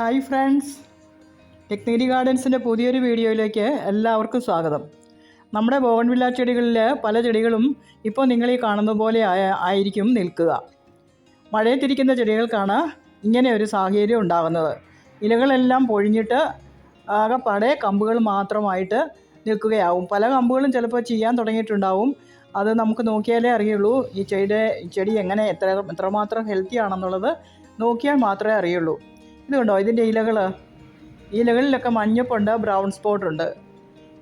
Hi friends technically ഗാർഡൻസിന്റെ പുതിയൊരു വീഡിയോയിലേക്ക് എല്ലാവർക്കും സ്വാഗതം. നമ്മുടെ ബോഗൺവില്ല ചെടികളിൽ പല ചെടികളും ഇപ്പോൾ നിങ്ങൾ ഈ കാണുന്ന പോലെ ആയ- ആയിരിക്കും നിൽക്കുക. മഴയത്തിരിക്കുന്ന ചെടികൾക്കാണ് ഇങ്ങനെ ഒരു സാഹചര്യം ഉണ്ടാകുന്നത്. ഇലകളെല്ലാം പൊഴിഞ്ഞിട്ട് ആകെ ആകെപ്പാടെ കമ്പുകൾ മാത്രമായിട്ട് നിൽക്കുകയാവും. പല കമ്പുകളും ചിലപ്പോൾ ചെയ്യാൻ തുടങ്ങിയിട്ടുണ്ടാവും. അത് നമുക്ക് നോക്കിയാലേ അറിയുള്ളൂ ഈ ചെടിയുടെ ചെടി എങ്ങനെ എത്ര എത്രമാത്രം ഹെൽത്തി ആണെന്നുള്ളത് നോക്കിയാൽ മാത്രമേ അറിയുള്ളൂ. ഇത് കണ്ടോ ഇതിന്റെ ഇലകൾ ഇലകളിലൊക്കെ മഞ്ഞപ്പുണ്ട് ബ്രൗൺ സ്പോട്ട് ഉണ്ട്.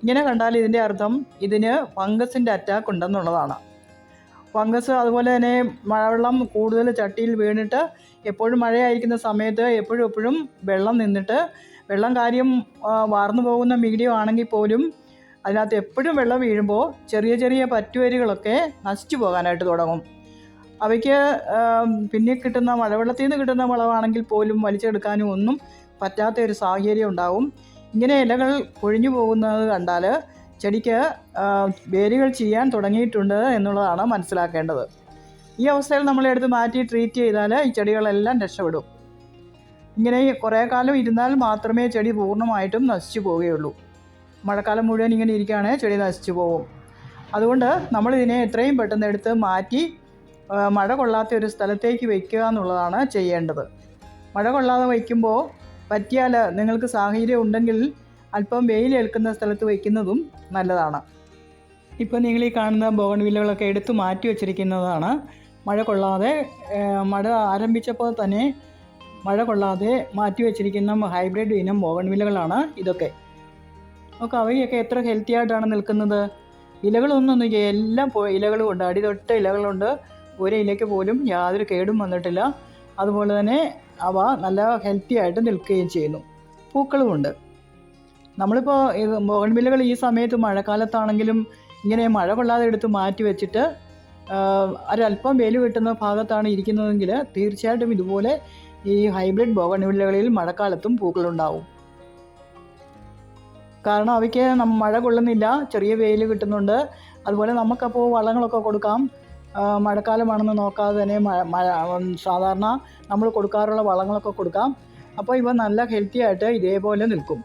ഇങ്ങനെ കണ്ടാൽ ഇതിന്റെ അർത്ഥം ഇതിന് ഫംഗസിന്റെ അറ്റാക്ക് ഉണ്ടെന്നുള്ളതാണ്. ഫംഗസ് അതുപോലെ തന്നെ മഴവെള്ളം കൂടുതൽ ചട്ടിയിൽ വീണിട്ട് എപ്പോഴും മഴയായിരിക്കുന്ന സമയത്ത് എപ്പോഴും എപ്പോഴും വെള്ളം നിന്നിട്ട് വെള്ളം കാര്യം വാർന്നു പോകുന്ന മീഡിയം ആണെങ്കിൽ പോലും അതിനകത്ത് എപ്പോഴും വെള്ളം വീഴുമ്പോൾ ചെറിയ ചെറിയ പറ്റുവരികളൊക്കെ നശിച്ചു പോകാനായിട്ട് തുടങ്ങും. അവയ്ക്ക് പിന്നെ കിട്ടുന്ന മഴവെള്ളത്തിൽ നിന്ന് കിട്ടുന്ന വളമാണെങ്കിൽ പോലും വലിച്ചെടുക്കാനും ഒന്നും പറ്റാത്ത ഒരു സാഹചര്യം ഉണ്ടാവും. ഇങ്ങനെ ഇലകൾ പൊഴിഞ്ഞു പോകുന്നത് കണ്ടാൽ ചെടിക്ക് വേരുകൾ ചെയ്യാൻ തുടങ്ങിയിട്ടുണ്ട് എന്നുള്ളതാണ് മനസ്സിലാക്കേണ്ടത്. ഈ അവസ്ഥയിൽ നമ്മളെടുത്ത് മാറ്റി ട്രീറ്റ് ചെയ്താൽ ഈ ചെടികളെല്ലാം രക്ഷപ്പെടും. ഇങ്ങനെ കുറേ കാലം ഇരുന്നാൽ മാത്രമേ ചെടി പൂർണമായിട്ടും നശിച്ചു പോവുകയുള്ളൂ. മഴക്കാലം മുഴുവൻ ഇങ്ങനെ ഇരിക്കുകയാണെങ്കിൽ ചെടി നശിച്ചു പോകും അതുകൊണ്ട് നമ്മളിതിനെ എത്രയും പെട്ടെന്ന് എടുത്ത് മാറ്റി മഴ കൊള്ളാത്ത ഒരു സ്ഥലത്തേക്ക് വയ്ക്കുക എന്നുള്ളതാണ് ചെയ്യേണ്ടത്. മഴ കൊള്ളാതെ വയ്ക്കുമ്പോൾ പറ്റിയാൽ നിങ്ങൾക്ക് സാഹചര്യം ഉണ്ടെങ്കിൽ അല്പം വെയിലേൽക്കുന്ന സ്ഥലത്ത് വയ്ക്കുന്നതും നല്ലതാണ്. ഇപ്പോൾ നിങ്ങൾ ഈ കാണുന്ന ബോഗൺവില്ലകളൊക്കെ എടുത്തു മാറ്റി വച്ചിരിക്കുന്നതാണ്. മഴ കൊള്ളാതെ മഴ ആരംഭിച്ചപ്പോൾ തന്നെ മഴ കൊള്ളാതെ മാറ്റി വച്ചിരിക്കുന്ന ഹൈബ്രിഡ് ഇനം ബോഗൺവില്ലകളാണ് ഇതൊക്കെ. നമുക്ക് അവയൊക്കെ എത്ര ഹെൽത്തി ആയിട്ടാണ് നിൽക്കുന്നത്? ഇലകളൊന്നും എല്ലാം ഇലകളും ഉണ്ട് അടിതൊട്ട ഇലകളുണ്ട്. ഒരു ഇലയ്ക്ക് പോലും യാതൊരു കേടും വന്നിട്ടില്ല. അതുപോലെ തന്നെ അവ നല്ല ഹെൽത്തി ആയിട്ട് നിൽക്കുകയും ചെയ്യുന്നു. പൂക്കളുമുണ്ട്. നമ്മളിപ്പോൾ ഇത് ബോഗൺവില്ലകൾ ഈ സമയത്ത് മഴക്കാലത്താണെങ്കിലും ഇങ്ങനെ മഴ കൊള്ളാതെ എടുത്ത് മാറ്റി വെച്ചിട്ട് ഒരല്പം വെയിൽ കിട്ടുന്ന ഭാഗത്താണ് ഇരിക്കുന്നതെങ്കിൽ തീർച്ചയായിട്ടും ഇതുപോലെ ഈ ഹൈബ്രിഡ് ബോഗൺവില്ലകളിൽ മഴക്കാലത്തും പൂക്കളുണ്ടാവും. കാരണം അവയ്ക്ക് മഴ കൊള്ളുന്നില്ല ചെറിയ വെയിൽ കിട്ടുന്നുണ്ട്. അതുപോലെ നമുക്കപ്പോൾ വളങ്ങളൊക്കെ കൊടുക്കാം. മഴക്കാലമാണെന്ന് നോക്കാതെ തന്നെ സാധാരണ നമ്മൾ കൊടുക്കാറുള്ള വളങ്ങളൊക്കെ കൊടുക്കാം. അപ്പോൾ ഇവ നല്ല ഹെൽത്തി ആയിട്ട് ഇതേപോലെ നിൽക്കും.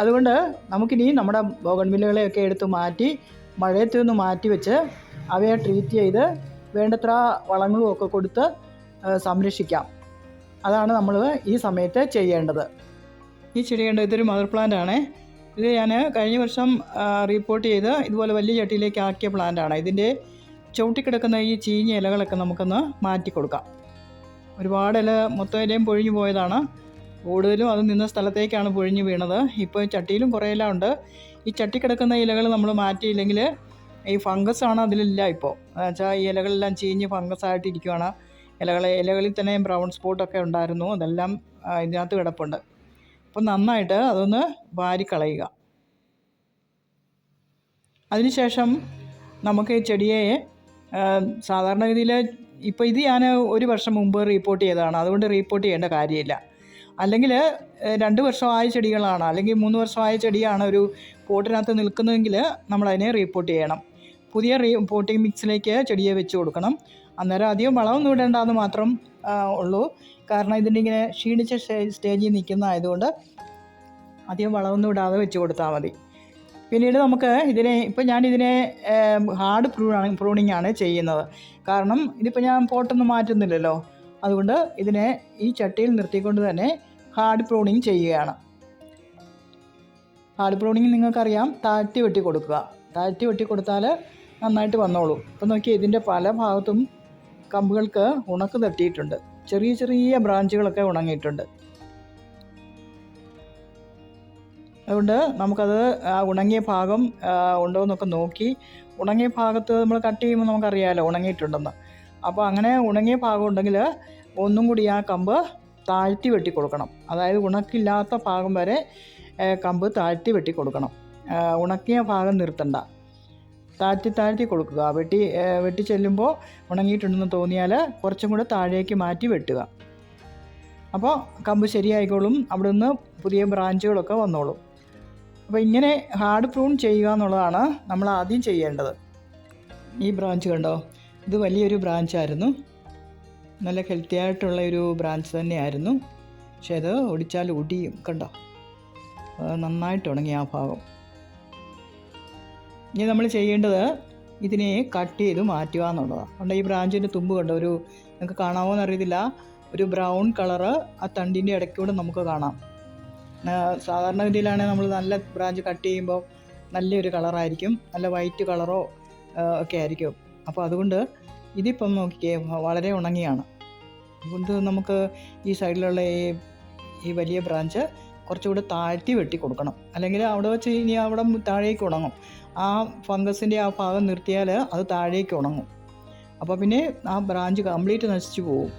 അതുകൊണ്ട് നമുക്കിനി നമ്മുടെ ബോഗൺവില്ലകളെയൊക്കെ എടുത്ത് മാറ്റി മഴയത്ത് നിന്ന് മാറ്റി വെച്ച് അവയെ ട്രീറ്റ് ചെയ്ത് വേണ്ടത്ര വളങ്ങളും ഒക്കെ കൊടുത്ത് സംരക്ഷിക്കാം. അതാണ് നമ്മൾ ഈ സമയത്ത് ചെയ്യേണ്ടത്. ഈ ചെടി കണ്ടോ ഇതൊരു മദർ പ്ലാന്റ് ആണ്. ഇത് ഞാൻ കഴിഞ്ഞ വർഷം റിപ്പോർട്ട് ചെയ്ത് ഇതുപോലെ വലിയ ചട്ടിയിലേക്ക് ആക്കിയ പ്ലാന്റാണ് ഇതിന്റെ ചവിട്ടിക്കിടക്കുന്ന ഈ ചീഞ്ഞ ഇലകളൊക്കെ നമുക്കൊന്ന് മാറ്റി കൊടുക്കാം. ഒരുപാട് ഇല മൊത്തം ഇലയും പൊഴിഞ്ഞു പോയതാണ്. കൂടുതലും അത് നിന്ന സ്ഥലത്തേക്കാണ് പൊഴിഞ്ഞു വീണത്. ഇപ്പോൾ ചട്ടിയിലും കുറേ ഇല ഉണ്ട്. ഈ ചട്ടി കിടക്കുന്ന ഇലകൾ നമ്മൾ മാറ്റിയില്ലെങ്കിൽ ഈ ഫംഗസ് ആണ് അതിലില്ല ഇപ്പോൾ. എന്നുവെച്ചാൽ ഈ ഇലകളെല്ലാം ചീഞ്ഞ് ഫംഗസ് ആയിട്ട് ഇരിക്കുകയാണ് ഇലകളെ ഇലകളിൽ തന്നെ ബ്രൗൺ സ്പോട്ടൊക്കെ ഉണ്ടായിരുന്നു. അതെല്ലാം ഇതിനകത്ത് കിടപ്പുണ്ട്. അപ്പം നന്നായിട്ട് അതൊന്ന് വാരിക്കളയുക. അതിനുശേഷം നമുക്ക് ചെടിയെ സാധാരണഗതിയിൽ ഇപ്പോൾ ഇത് ഞാൻ ഒരു വർഷം മുമ്പ് റിപ്പോർട്ട് ചെയ്തതാണ്. അതുകൊണ്ട് റിപ്പോർട്ട് ചെയ്യേണ്ട കാര്യമില്ല. അല്ലെങ്കിൽ രണ്ട് വർഷമായ ചെടികളാണ് അല്ലെങ്കിൽ മൂന്ന് വർഷമായ ചെടിയാണ് ഒരു പോട്ടിനകത്ത് നിൽക്കുന്നതെങ്കിൽ നമ്മളതിനെ റിപ്പോർട്ട് ചെയ്യണം. പുതിയ റീ പോട്ടിംഗ് മിക്സിലേക്ക് ചെടിയെ വെച്ച് കൊടുക്കണം. അന്നേരം അധികം വളമൊന്നും ഇടേണ്ടെന്ന് മാത്രം ഉള്ളൂ. കാരണം ഇതിന്റെ ഇങ്ങനെ ക്ഷീണിച്ച സ്റ്റേജിൽ നിൽക്കുന്നതായതുകൊണ്ട് അധികം വളമൊന്നും ഇടാതെ വെച്ച് കൊടുത്താൽ മതി. പിന്നീട് നമുക്ക് ഇതിനെ ഇപ്പം ഞാനിതിനെ ഹാർഡ് പ്രൂണാണ് പ്രൂണിങ് ആണ് ചെയ്യുന്നത്. കാരണം ഇതിപ്പോൾ ഞാൻ പോട്ടൊന്നും മാറ്റുന്നില്ലല്ലോ. അതുകൊണ്ട് ഇതിനെ ഈ ചട്ടിയിൽ നിർത്തിക്കൊണ്ട് തന്നെ ഹാർഡ് പ്രൂണിങ് ചെയ്യുകയാണ്. ഹാർഡ് പ്രൂണിങ് നിങ്ങൾക്കറിയാം താഴ്ത്തി വെട്ടി കൊടുക്കുക. താഴ്ത്തി വെട്ടി കൊടുത്താൽ നന്നായിട്ട് വന്നോളൂ. ഇപ്പം നോക്കി ഇതിന്റെ പല ഭാഗത്തും കമ്പുകൾക്ക് ഉണക്ക് തട്ടിയിട്ടുണ്ട് ചെറിയ ചെറിയ ബ്രാഞ്ചുകളൊക്കെ ഉണങ്ങിയിട്ടുണ്ട്. അതുകൊണ്ട് നമുക്കത് ആ ഉണങ്ങിയ ഭാഗം ഉണ്ടോ എന്നൊക്കെ നോക്കി. ഉണങ്ങിയ ഭാഗത്ത് നമ്മൾ കട്ട് ചെയ്യുമ്പോൾ നമുക്കറിയാമല്ലോ ഉണങ്ങിയിട്ടുണ്ടെന്ന്. അപ്പോൾ അങ്ങനെ ഉണങ്ങിയ ഭാഗം ഉണ്ടെങ്കിൽ ഒന്നും കൂടി ആ കമ്പ് താഴ്ത്തി വെട്ടി കൊടുക്കണം അതായത് ഉണക്കില്ലാത്ത ഭാഗം വരെ കമ്പ് താഴ്ത്തി വെട്ടി കൊടുക്കണം ഉണക്കിയ ഭാഗം നിർത്തണ്ട. താഴ്ത്തി താഴ്ത്തി കൊടുക്കുക. വെട്ടി വെട്ടി ചെല്ലുമ്പോൾ ഉണങ്ങിയിട്ടുണ്ടെന്ന് തോന്നിയാൽ കുറച്ചും കൂടെ താഴേക്ക് മാറ്റി വെട്ടുക. അപ്പോൾ കമ്പ് ശരിയായിക്കോളും. അവിടെ നിന്ന് പുതിയ ബ്രാഞ്ചുകളൊക്കെ വന്നോളും. അപ്പോൾ ഇങ്ങനെ ഹാർഡ് പ്രൂൺ ചെയ്യുക എന്നുള്ളതാണ് നമ്മൾ ആദ്യം ചെയ്യേണ്ടത്. ഈ ബ്രാഞ്ച് കണ്ടോ? ഇത് വലിയൊരു ബ്രാഞ്ചായിരുന്നു. നല്ല ഹെൽത്തി ആയിട്ടുള്ള ഒരു ബ്രാഞ്ച് തന്നെയായിരുന്നു. പക്ഷേ അത് ഒടിച്ചാൽ ഒടിയും. കണ്ടോ? നന്നായിട്ട് ഉണങ്ങി ആ ഭാഗം. ഇനി നമ്മൾ ചെയ്യേണ്ടത് ഇതിനെ കട്ട് ചെയ്ത് മാറ്റുക എന്നുള്ളതാണ്. അതുകൊണ്ട് ഈ ബ്രാഞ്ചിന്റെ തുമ്പ് കണ്ട ഒരു നിങ്ങൾക്ക് കാണാമോ എന്നറിയത്തില്ല. ഒരു ബ്രൗൺ കളറ് ആ തണ്ടിന്റെ ഇടയ്ക്കൂടെ നമുക്ക് കാണാം. സാധാരണ സാധാരണഗതിയിലാണെങ്കിൽ നമ്മൾ നല്ല ബ്രാഞ്ച് കട്ട് ചെയ്യുമ്പോൾ നല്ലൊരു കളറായിരിക്കും നല്ല വൈറ്റ് കളറോ ഒക്കെ ആയിരിക്കും. അപ്പോൾ അതുകൊണ്ട് ഇതിപ്പം നോക്കിയേ വളരെ ഉണങ്ങിയാണ്. അതുകൊണ്ട് നമുക്ക് ഈ സൈഡിലുള്ള ഈ ഈ വലിയ ബ്രാഞ്ച് കുറച്ചുകൂടെ താഴ്ത്തി വെട്ടി കൊടുക്കണം. അല്ലെങ്കിൽ അവിടെ വെച്ച് ഇനി അവിടെ താഴേക്ക് ഉണങ്ങും. ആ ഫംഗസിന്റെ ആ ഭാഗം നിർത്തിയാൽ അത് താഴേക്ക് ഉണങ്ങും. അപ്പോൾ പിന്നെ ആ ബ്രാഞ്ച് കംപ്ലീറ്റ് നശിച്ചു പോകും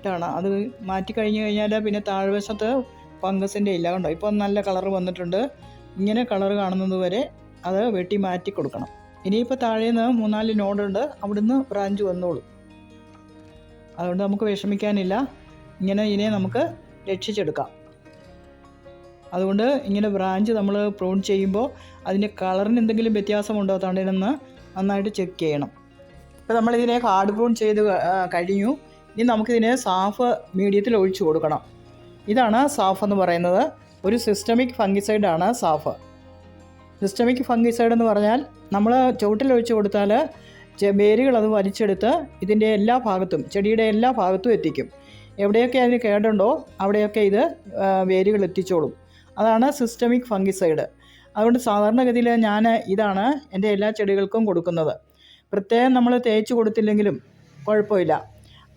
ഇതാണ്. അത് മാറ്റി കഴിഞ്ഞ് കഴിഞ്ഞാൽ പിന്നെ താഴ്വശത്ത് ഫംഗസിന്റെ ഇല്ല കണ്ടോ? ഇപ്പോൾ നല്ല കളർ വന്നിട്ടുണ്ട്. ഇങ്ങനെ കളർ കാണുന്നത് വരെ അത് വെട്ടി മാറ്റി കൊടുക്കണം. ഇനിയിപ്പോൾ താഴേന്ന് മൂന്നാൽ നോഡുണ്ട് അവിടുന്ന് ബ്രാഞ്ച് വന്നോളൂ. അതുകൊണ്ട് നമുക്ക് വിഷമിക്കാനില്ല. ഇങ്ങനെ ഇതിനെ നമുക്ക് രക്ഷിച്ചെടുക്കാം. അതുകൊണ്ട് ഇങ്ങനെ ബ്രാഞ്ച് നമ്മൾ പ്രൂൺ ചെയ്യുമ്പോൾ അതിന്റെ കളറിന് എന്തെങ്കിലും വ്യത്യാസമുണ്ടോ തണ്ടിനെന്ന് നന്നായിട്ട് ചെക്ക് ചെയ്യണം. ഇപ്പോൾ നമ്മളിതിനെ ഹാർഡ് പ്രൂൺ ചെയ്ത് കഴിഞ്ഞു. ഇനി നമുക്കിതിനെ സാഫ് മീഡിയത്തിൽ ഒഴിച്ചു കൊടുക്കണം. ഇതാണ് സാഫ് എന്ന് പറയുന്നത്. ഒരു സിസ്റ്റമിക് ഫംഗിസൈഡാണ് സാഫ്. സിസ്റ്റമിക് ഫംഗിസൈഡ് എന്ന് പറഞ്ഞാൽ നമ്മൾ ചുവട്ടിൽ ഒഴിച്ചു കൊടുത്താൽ വേരുകൾ അത് വലിച്ചെടുത്ത് ഇതിന്റെ എല്ലാ ഭാഗത്തും ചെടിയുടെ എല്ലാ ഭാഗത്തും എത്തിക്കും. എവിടെയൊക്കെ അതിന് കേടുണ്ടോ അവിടെയൊക്കെ ഇത് വേരുകൾ എത്തിച്ചോളും. അതാണ് സിസ്റ്റമിക് ഫംഗിസൈഡ് അതുകൊണ്ട് സാധാരണഗതിയിൽ ഞാൻ ഇതാണ് എന്റെ എല്ലാ ചെടികൾക്കും കൊടുക്കുന്നത്. പ്രത്യേകം നമ്മൾ തേച്ച് കൊടുത്തില്ലെങ്കിലും കുഴപ്പമില്ല.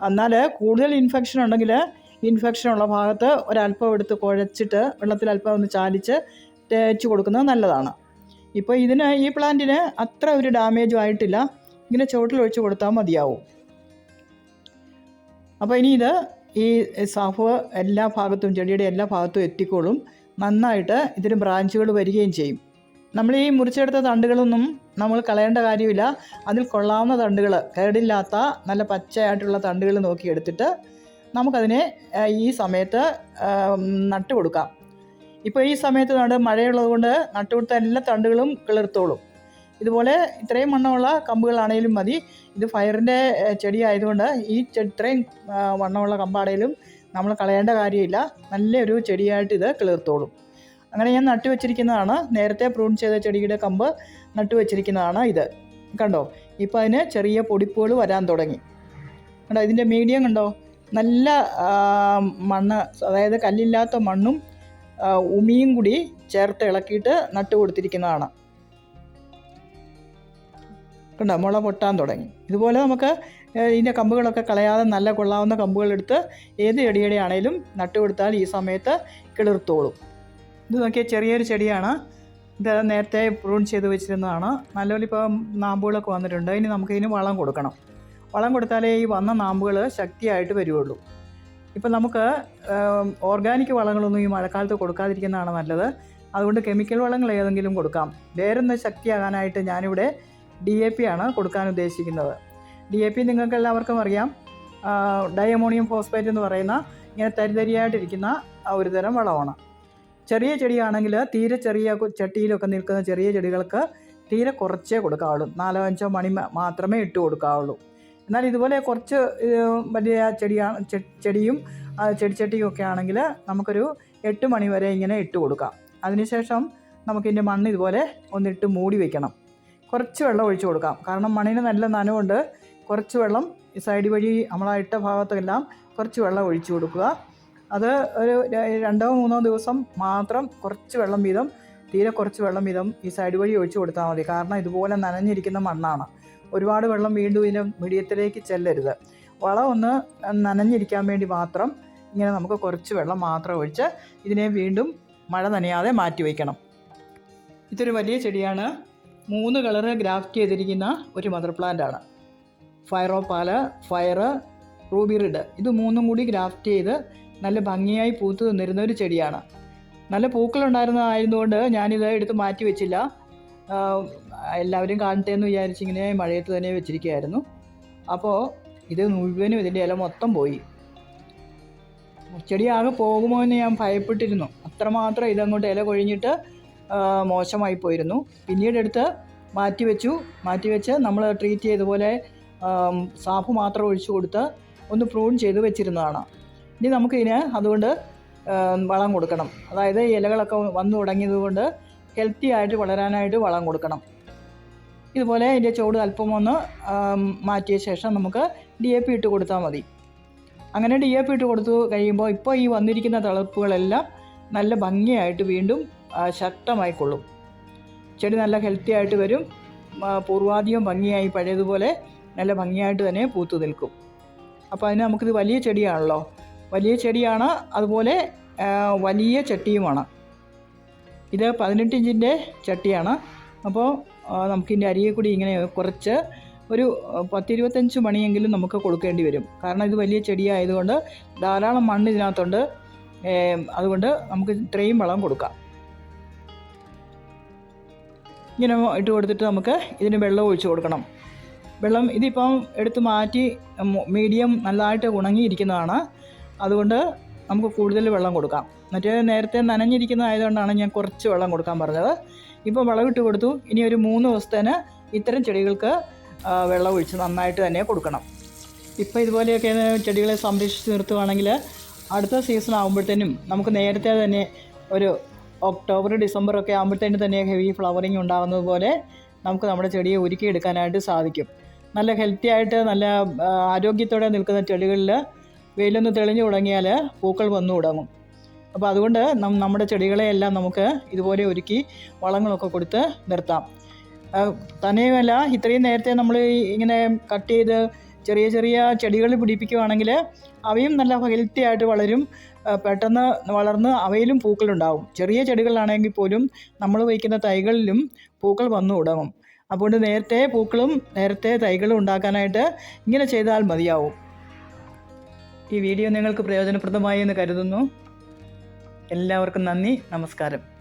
എന്നാൽ കൂടുതൽ ഇൻഫെക്ഷൻ ഉണ്ടെങ്കിൽ ഇൻഫെക്ഷൻ ഉള്ള ഭാഗത്ത് ഒരല്പം എടുത്ത് കുഴച്ചിട്ട് വെള്ളത്തിൽ അല്പം ഒന്ന് ചാലിച്ച് തേച്ച് കൊടുക്കുന്നത് നല്ലതാണ്. ഇപ്പോൾ ഇതിന് ഈ പ്ലാന്റിന് അത്ര ഒരു ഡാമേജും ആയിട്ടില്ല. ഇങ്ങനെ ചുവട്ടിൽ ഒഴിച്ച് കൊടുത്താൽ മതിയാവും. അപ്പോൾ ഇനി ഇത് ഈ സാഫ് എല്ലാ ഭാഗത്തും ചെടിയുടെ എല്ലാ ഭാഗത്തും എത്തിക്കോളും. നന്നായിട്ട് ഇതിന് ബ്രാഞ്ചുകൾ വരികയും ചെയ്യും. നമ്മൾ ഈ മുറിച്ചെടുത്ത തണ്ടുകളൊന്നും നമ്മൾ കളയേണ്ട കാര്യമില്ല. അതിൽ കൊള്ളാവുന്ന തണ്ടുകൾ കേടില്ലാത്ത നല്ല പച്ചയായിട്ടുള്ള തണ്ടുകൾ നോക്കി എടുത്തിട്ട് നമുക്കതിനെ ഈ സമയത്ത് നട്ടു കൊടുക്കാം. ഇപ്പോൾ ഈ സമയത്ത് നട് മഴയുള്ളത് കൊണ്ട് നട്ടു കൊടുത്ത എല്ലാ തണ്ടുകളും കിളിർത്തോളും. ഇതുപോലെ ഇത്രയും വണ്ണമുള്ള കമ്പുകളാണേലും മതി. ഇത് ഫയറിന്റെ ചെടി ആയതുകൊണ്ട് ഈ ഇത്രയും വണ്ണമുള്ള കമ്പാണേലും നമ്മൾ കളയേണ്ട കാര്യമില്ല. നല്ലൊരു ചെടിയായിട്ട് ഇത് കിളിർത്തോളും. അങ്ങനെ ഞാൻ നട്ടു വെച്ചിരിക്കുന്നതാണ്. നേരത്തെ പ്രൂൺ ചെയ്ത ചെടിയുടെ കമ്പ് നട്ടു വെച്ചിരിക്കുന്നതാണ് ഇത്. കണ്ടോ? ഇപ്പോൾ അതിന് ചെറിയ പൊടിപ്പുകൾ വരാൻ തുടങ്ങി. കണ്ടോ? ഇതിന്റെ മീഡിയം കണ്ടോ? നല്ല മണ്ണ് അതായത് കല്ലില്ലാത്ത മണ്ണും ഉമിയും കൂടി ചേർത്ത് ഇളക്കിയിട്ട് നട്ടു കൊടുത്തിരിക്കുന്നതാണ്. കണ്ടോ? മുള പൊട്ടാൻ തുടങ്ങി. ഇതുപോലെ നമുക്ക് ഇതിന്റെ കമ്പുകളൊക്കെ കളയാതെ നല്ല കൊള്ളാവുന്ന കമ്പുകളെടുത്ത് ഏത് ചെടിയുടെ ആണേലും നട്ടു കൊടുത്താൽ ഈ സമയത്ത് കിളിർത്തോളും. ഇത് നോക്കിയാൽ ചെറിയൊരു ചെടിയാണ്. ഇത് നേരത്തെ പ്രൂൺ ചെയ്ത് വെച്ചിരുന്നതാണ്. നല്ലപോലെ ഇപ്പോൾ നാമ്പുകളൊക്കെ വന്നിട്ടുണ്ട്. ഇനി നമുക്കിതിന് വളം കൊടുക്കണം. വളം കൊടുത്താലേ ഈ വന്ന നാമ്പുകൾ ശക്തിയായിട്ട് വരുള്ളൂ ഇപ്പം നമുക്ക് ഓർഗാനിക് വളങ്ങളൊന്നും ഈ മഴക്കാലത്ത് കൊടുക്കാതിരിക്കുന്നതാണ് നല്ലത്. അതുകൊണ്ട് കെമിക്കൽ വളങ്ങൾ ഏതെങ്കിലും കൊടുക്കാം. വേറൊന്ന് ശക്തിയാകാനായിട്ട് ഞാനിവിടെ ഡി എ പി ആണ് കൊടുക്കാൻ ഉദ്ദേശിക്കുന്നത്. ഡി എ പി നിങ്ങൾക്ക് എല്ലാവർക്കും അറിയാം ഡയമോണിയം ഫോസ്ഫേറ്റ് എന്ന് പറയുന്ന ഇങ്ങനെ തരിതരിയായിട്ടിരിക്കുന്ന ഒരു തരം വളമാണ്. ചെറിയ ചെടിയാണെങ്കിൽ തീരെ ചെറിയ ചട്ടിയിലൊക്കെ നിൽക്കുന്ന ചെറിയ ചെടികൾക്ക് തീരെ കുറച്ചേ കൊടുക്കാവുള്ളൂ. നാലോ അഞ്ചോ മണി മാത്രമേ ഇട്ട് കൊടുക്കാവുള്ളൂ. എന്നാൽ ഇതുപോലെ കുറച്ച് വലിയ ചെടിയാണ് ചെടിയും ചെടിച്ചട്ടിയും ഒക്കെ ആണെങ്കിൽ നമുക്കൊരു എട്ട് മണി വരെ ഇങ്ങനെ ഇട്ട് കൊടുക്കാം. അതിനുശേഷം നമുക്കിതിന്റെ മണ്ണ് ഇതുപോലെ ഒന്നിട്ട് മൂടി വെക്കണം. കുറച്ച് വെള്ളം ഒഴിച്ചു കൊടുക്കാം. കാരണം മണ്ണിന് നല്ല നനവുണ്ട്. കുറച്ച് വെള്ളം ഈ സൈഡ് വഴി നമ്മളാ ഇട്ട ഭാഗത്തെല്ലാം കുറച്ച് വെള്ളം ഒഴിച്ചു കൊടുക്കുക. അത് ഒരു രണ്ടോ മൂന്നോ ദിവസം മാത്രം കുറച്ച് വെള്ളം വീതം തീരെ കുറച്ച് വെള്ളം വീതം ഈ സൈഡ് വഴി ഒഴിച്ചു കൊടുത്താൽ മതി. കാരണം ഇതുപോലെ നനഞ്ഞിരിക്കുന്ന മണ്ണാണ്. ഒരുപാട് വെള്ളം വീണ്ടും ഇതിന്റെ മീഡിയത്തിലേക്ക് ചെല്ലരുത്. വളം ഒന്ന് നനഞ്ഞിരിക്കാൻ വേണ്ടി മാത്രം ഇങ്ങനെ നമുക്ക് കുറച്ച് വെള്ളം മാത്രം ഒഴിച്ച് ഇതിനെ വീണ്ടും മഴ നനയാതെ മാറ്റി വയ്ക്കണം. ഇതൊരു വലിയ ചെടിയാണ്. മൂന്ന് കളറ് ഗ്രാഫ്റ്റ് ചെയ്തിരിക്കുന്ന ഒരു മദർ പ്ലാന്റ് ആണ് ഫയറോപ്പാൽ ഫയർ റൂബി റിഡ്. ഇത് മൂന്നും കൂടി ഗ്രാഫ്റ്റ് ചെയ്ത് നല്ല ഭംഗിയായി പൂത്തു നിന്നിരുന്ന ഒരു ചെടിയാണ്. നല്ല പൂക്കളുണ്ടായിരുന്നതായതുകൊണ്ട് ഞാനിത് എടുത്ത് മാറ്റി വെച്ചില്ല. എല്ലാവരും കാണട്ടെ എന്ന് വിചാരിച്ച് ഇങ്ങനെ മഴയത്ത് തന്നെ വെച്ചിരിക്കുകയായിരുന്നു. അപ്പോൾ ഇത് മുഴുവനും ഇതിന്റെ ഇല മൊത്തം പോയി. ചെടി ആകെ പോകുമോ എന്ന് ഞാൻ ഭയപ്പെട്ടിരുന്നു. അത്രമാത്രം ഇതങ്ങോട്ട് ഇല കൊഴിഞ്ഞിട്ട് മോശമായി പോയിരുന്നു. പിന്നീടെടുത്ത് മാറ്റി വെച്ചു. മാറ്റി വെച്ച് നമ്മൾ ട്രീറ്റ് ചെയ്തപോലെ ആം, സാഫ് മാത്രം ഒഴിച്ചു കൊടുത്ത് ഒന്ന് പ്രൂൺ ചെയ്ത് വെച്ചിരുന്നതാണ്. ഇനി നമുക്കിതിന് അതുകൊണ്ട് വളം കൊടുക്കണം. അതായത് ഇലകളൊക്കെ വന്നു തുടങ്ങിയതുകൊണ്ട് ഹെൽത്തി ആയിട്ട് വളരാനായിട്ട് വളം കൊടുക്കണം. ഇതുപോലെ ഇതിന്റെ ചുവട് അല്പം ഒന്ന് മാറ്റിയ ശേഷം നമുക്ക് ഡി എ പി ഇട്ട് കൊടുത്താൽ മതി. അങ്ങനെ ഡി എ പി ഇട്ട് കൊടുത്തു കഴിയുമ്പോൾ ഇപ്പോൾ ഈ വന്നിരിക്കുന്ന തളിർപ്പുകളെല്ലാം നല്ല ഭംഗിയായിട്ട് വീണ്ടും ശക്തമായിക്കൊള്ളും. ചെടി നല്ല ഹെൽത്തി ആയിട്ട് വരും. പൂർവാധികം ഭംഗിയായി പഴയതുപോലെ നല്ല ഭംഗിയായിട്ട് തന്നെ പൂത്തു നിൽക്കും. അപ്പോൾ അതിന് നമുക്കിത് വലിയ ചെടിയാണല്ലോ. വലിയ ചെടിയാണ് അതുപോലെ വലിയ ചട്ടിയുമാണ്. ഇത് പതിനെട്ട് ഇഞ്ചിന്റെ ചട്ടിയാണ്. അപ്പോൾ നമുക്കിന്റെ അരിയെ കൂടി ഇങ്ങനെ കുറച്ച് ഒരു പത്തിരുപത്തഞ്ച് മണിയെങ്കിലും നമുക്ക് കൊടുക്കേണ്ടി വരും. കാരണം ഇത് വലിയ ചെടിയായതുകൊണ്ട് ധാരാളം മണ്ണ് ഇതിനകത്തുണ്ട്. അതുകൊണ്ട് നമുക്ക് ഇത്രയും വളം കൊടുക്കാം. ഇങ്ങനെ ഇട്ട് കൊടുത്തിട്ട് നമുക്ക് ഇതിന് വെള്ളം ഒഴിച്ചു കൊടുക്കണം. വെള്ളം ഇതിപ്പം എടുത്ത് മാറ്റി മീഡിയം നല്ലതായിട്ട് ഉണങ്ങിയിരിക്കുന്നതാണ്. അതുകൊണ്ട് നമുക്ക് കൂടുതൽ വെള്ളം കൊടുക്കാം. മറ്റേ നേരത്തെ നനഞ്ഞിരിക്കുന്നതായതുകൊണ്ടാണ് ഞാൻ കുറച്ച് വെള്ളം കൊടുക്കാൻ പറഞ്ഞത്. ഇപ്പോൾ വളമിട്ട് കൊടുത്തു. ഇനി ഒരു മൂന്ന് ദിവസത്തേന് ഇത്തരം ചെടികൾക്ക് വെള്ളം ഒഴിച്ച് നന്നായിട്ട് തന്നെ കൊടുക്കണം. ഇപ്പോൾ ഇതുപോലെയൊക്കെ ചെടികളെ സംരക്ഷിച്ച് നിർത്തുകയാണെങ്കിൽ അടുത്ത സീസൺ ആകുമ്പോഴത്തേനും നമുക്ക് നേരത്തെ തന്നെ ഒരു ഒക്ടോബർ ഡിസംബർ ഒക്കെ ആകുമ്പോഴത്തേനും തന്നെ ഹെവി ഫ്ലവറിങ് ഉണ്ടാകുന്നത് പോലെ നമുക്ക് നമ്മുടെ ചെടിയെ ഒരുക്കിയെടുക്കാനായിട്ട് സാധിക്കും. നല്ല ഹെൽത്തി ആയിട്ട് നല്ല ആരോഗ്യത്തോടെ നിൽക്കുന്ന ചെടികളിൽ വെയിലൊന്ന് തെളിഞ്ഞു തുടങ്ങിയാൽ പൂക്കൾ വന്നു തുടങ്ങും. അപ്പോൾ അതുകൊണ്ട് നമ്മുടെ ചെടികളെയെല്ലാം നമുക്ക് ഇതുപോലെ ഒരുക്കി വളങ്ങളൊക്കെ കൊടുത്ത് നിർത്താം. തന്നെയുമല്ല ഇത്രയും നേരത്തെ നമ്മൾ ഇങ്ങനെ കട്ട് ചെയ്ത് ചെറിയ ചെറിയ ചെടികൾ പിടിപ്പിക്കുകയാണെങ്കിൽ അവയും നല്ല ഹെൽത്തി ആയിട്ട് വളരും. പെട്ടെന്ന് വളർന്ന് അവയിലും പൂക്കളുണ്ടാവും. ചെറിയ ചെടികളാണെങ്കിൽ പോലും നമ്മൾ വയ്ക്കുന്ന തൈകളിലും പൂക്കൾ വന്നു തുടങ്ങും. അതുകൊണ്ട് നേരത്തെ പൂക്കളും നേരത്തെ തൈകളും ഉണ്ടാക്കാനായിട്ട് ഇങ്ങനെ ചെയ്താൽ മതിയാവും. ഈ വീഡിയോ നിങ്ങൾക്ക് പ്രയോജനപ്രദമായി എന്ന് കരുതുന്നു. എല്ലാവർക്കും നന്ദി നമസ്കാരം.